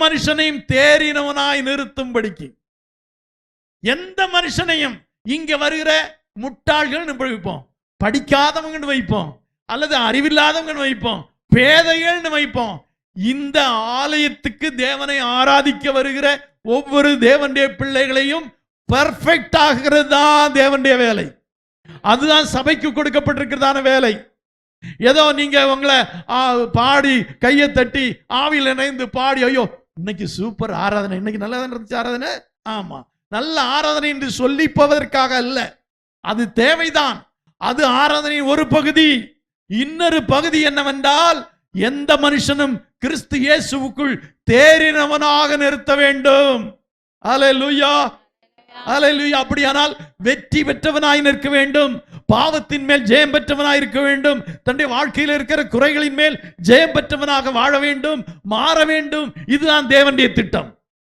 மனுஷனையும் தேறினவனாய் நிறுத்தும்படிக்கு. எந்த மனுஷனையும் இங்க வருகிற முட்டாள்கள் வைப்போம். படிக்காதவங்கன்னு வைப்போம். அல்லது அறிவில்லாதவங்கன்னு வைப்போம். பேதைகள்னு வைப்போம். இந்த ஆலயத்துக்கு தேவனை ஆராதிக்க வருகிற ஒவ்வொரு தேவனுடைய பிள்ளைகளையும் பர்ஃபெக்ட் ஆகிறது தான் தேவனுடைய வேலை. அதுதான் சபைக்கு கொடுக்கப்பட்டிருக்கிறதான வேலை. ஏதோ நீங்க உங்களை பாடி கையை தட்டி ஆவியில் இணைந்து பாடி ஐயோ இன்னைக்கு சூப்பர் ஆராதனை. இன்னைக்கு நல்லா இருந்துச்சு ஆராதனை? ஆமா. நல்ல ஆராதனை என்று சொல்லிப்பதற்காக அல்ல. அது தேவைதான். அது ஆராதனையின் ஒரு பகுதி. இன்னொரு பகுதி என்னவென்றால் எந்த மனுஷனும் கிறிஸ்து இயேசுவுக்குள் தேறினவனாக நிறுத்த வேண்டும். அல்லேலூயா அல்லேலூயா அப்படியானால் வெற்றி பெற்றவனாய் நிற்க வேண்டும். பாவத்தின் மேல் ஜெயம் பெற்றவனாக இருக்க வேண்டும். தன்னுடைய வாழ்க்கையில் இருக்கிற குறைகளின் மேல் ஜெயம் பெற்றவனாக வாழ வேண்டும் மாற வேண்டும். இதுதான் தேவனுடைய திட்டம்.